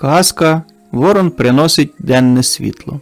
Казка Ворон приносить денне світло.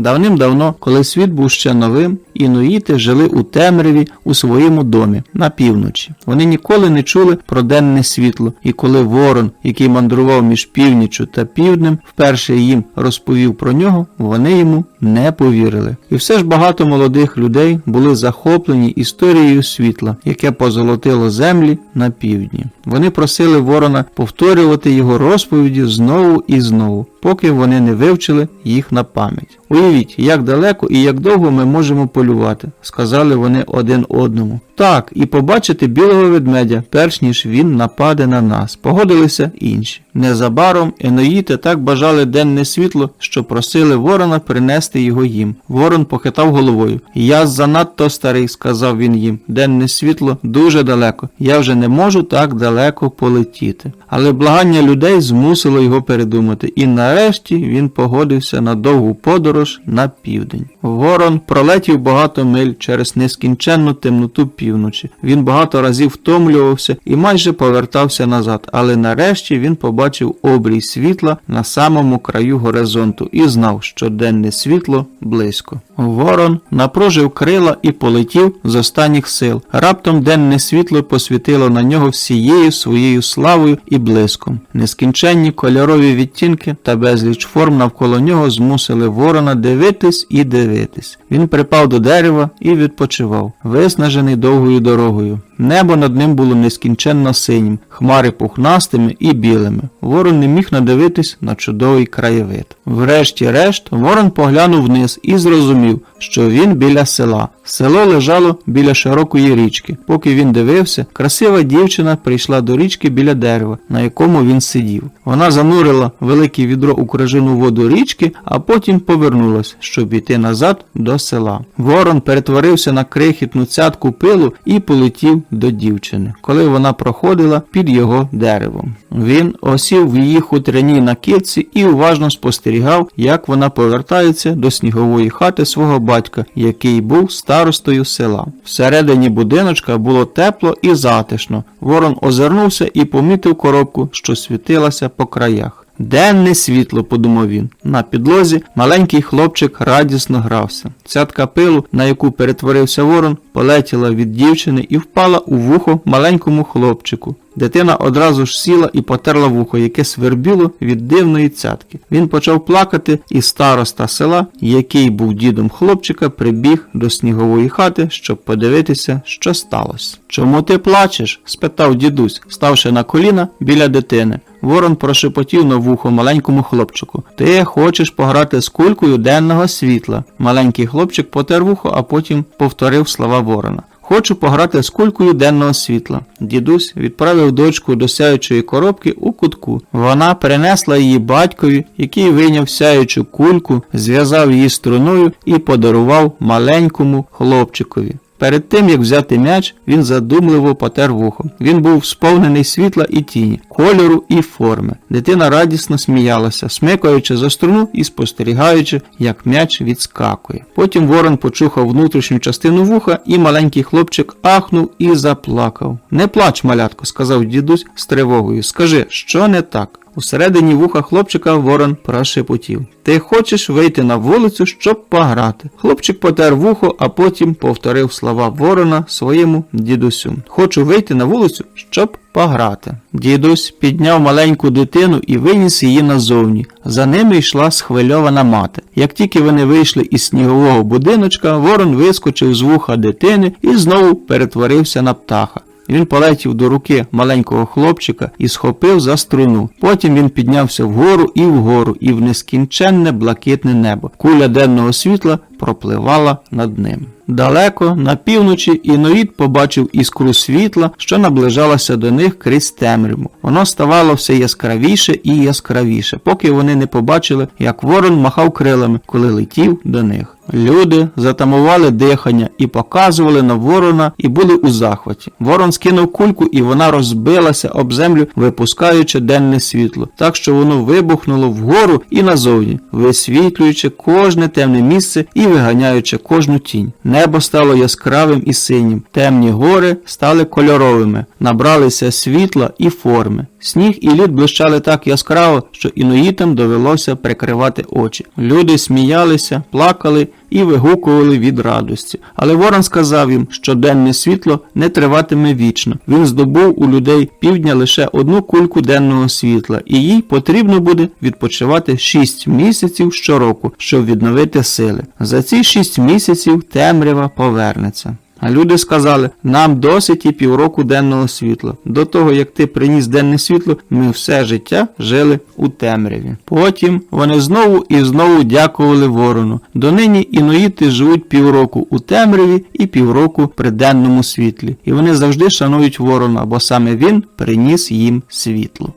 Давним-давно, коли світ був ще новим, інуїти жили у темряві у своєму домі на півночі. Вони ніколи не чули про денне світло, і коли ворон, який мандрував між північчю та півднем, вперше їм розповів про нього, вони йому не повірили. І все ж багато молодих людей були захоплені історією світла, яке позолотило землі на півдні. Вони просили ворона повторювати його розповіді знову і знову, поки вони не вивчили їх на пам'ять. Уявіть, як далеко і як довго ми можемо полювати, сказали вони один одному. Так, і побачити білого ведмедя, перш ніж він нападе на нас. Погодилися інші. Незабаром еноїти так бажали денне світло, що просили ворона принести його їм. Ворон похитав головою. Я занадто старий, сказав він їм. Денне світло дуже далеко. Я вже не можу так далеко полетіти. Але благання людей змусило його передумати, і нарешті він погодився на довгу подорож на південь. Ворон пролетів багато миль через нескінченну темноту півночі. Він багато разів втомлювався і майже повертався назад, але нарешті він побачив обрій світла на самому краю горизонту і знав, що денне світло близько. Ворон напружив крила і полетів з останніх сил. Раптом денне світло посвітило на нього всією своєю славою і блиском. Нескінченні кольорові відтінки та безліч форм навколо нього змусили ворона дивитись і дивитись. Він припав до дерева і відпочивав, виснажений довгою дорогою. Небо над ним було нескінченно синім, хмари пухнастими і білими. Ворон не міг надивитись на чудовий краєвид. Врешті-решт, ворон поглянув вниз і зрозумів, що він біля села. Село лежало біля широкої річки. Поки він дивився, красива дівчина прийшла до річки біля дерева, на якому він сидів. Вона занурила велике відро у крижину воду річки, а потім повернулась, щоб іти назад до села. Ворон перетворився на крихітну цятку пилу і полетів до дівчини, коли вона проходила під його деревом. Він осів в її хутряній накидці і уважно спостерігав, як вона повертається до снігової хати свого батька, який був старостою села. Всередині будиночка було тепло і затишно. Ворон озирнувся і помітив коробку, що світилася по краях. Денне світло, подумав він. На підлозі маленький хлопчик радісно грався. Цятка пилу, на яку перетворився ворон, полетіла від дівчини і впала у вухо маленькому хлопчику. Дитина одразу ж сіла і потерла вухо, яке свербіло від дивної цятки. Він почав плакати, і староста села, який був дідом хлопчика, прибіг до снігової хати, щоб подивитися, що сталося. Чому ти плачеш? спитав дідусь, ставши на коліна біля дитини. Ворон прошепотів на вухо маленькому хлопчику. Ти хочеш пограти з кулькою денного світла. Маленький хлопчик потер вухо, а потім повторив слова ворона. Хочу пограти з кулькою денного світла. Дідусь відправив дочку до сяючої коробки у кутку. Вона перенесла її батькові, який вийняв сяючу кульку, зв'язав її струною і подарував маленькому хлопчикові. Перед тим як взяти м'яч, він задумливо потер вухо. Він був сповнений світла і тіні, кольору і форми. Дитина радісно сміялася, смикаючи за струну і спостерігаючи, як м'яч відскакує. Потім ворон почухав внутрішню частину вуха, і маленький хлопчик ахнув і заплакав. Не плач, малятко, сказав дідусь з тривогою. Скажи, що не так? Усередині вуха хлопчика ворон прошепотів. Ти хочеш вийти на вулицю, щоб пограти. Хлопчик потер вухо, а потім повторив слова ворона своєму дідусю. Хочу вийти на вулицю, щоб пограти. Дідусь підняв маленьку дитину і виніс її назовні. За ними йшла схвильована мати. Як тільки вони вийшли із снігового будиночка, ворон вискочив з вуха дитини і знову перетворився на птаха. Він полетів до руки маленького хлопчика і схопив за струну. Потім він піднявся вгору і вгору, і в нескінченне блакитне небо. Куля денного світла пропливала над ним. Далеко, на півночі, Іноїд побачив іскру світла, що наближалася до них крізь темряву. Воно ставало все яскравіше і яскравіше, поки вони не побачили, як ворон махав крилами, коли летів до них. Люди затамували дихання і показували на ворона і були у захваті. Ворон скинув кульку, і вона розбилася об землю, випускаючи денне світло, так що воно вибухнуло вгору і назовні, висвітлюючи кожне темне місце і виганяючи кожну тінь. Небо стало яскравим і синім, темні гори стали кольоровими, набралися світла і форми. Сніг і лід блищали так яскраво, що іноїтам довелося прикривати очі. Люди сміялися, плакали і вигукували від радості. Але ворон сказав їм, що денне світло не триватиме вічно. Він здобув у людей півдня лише одну кульку денного світла, і їй потрібно буде відпочивати 6 місяців щороку, щоб відновити сили. За ці 6 місяців темрява повернеться. А люди сказали, нам досить і півроку денного світла. До того, як ти приніс денне світло, ми все життя жили у темряві. Потім вони знову і знову дякували ворону. Донині іноїти живуть півроку у темряві і півроку при денному світлі. І вони завжди шанують ворона, бо саме він приніс їм світло.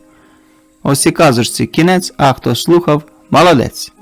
Ось і казочці кінець, а хто слухав, молодець.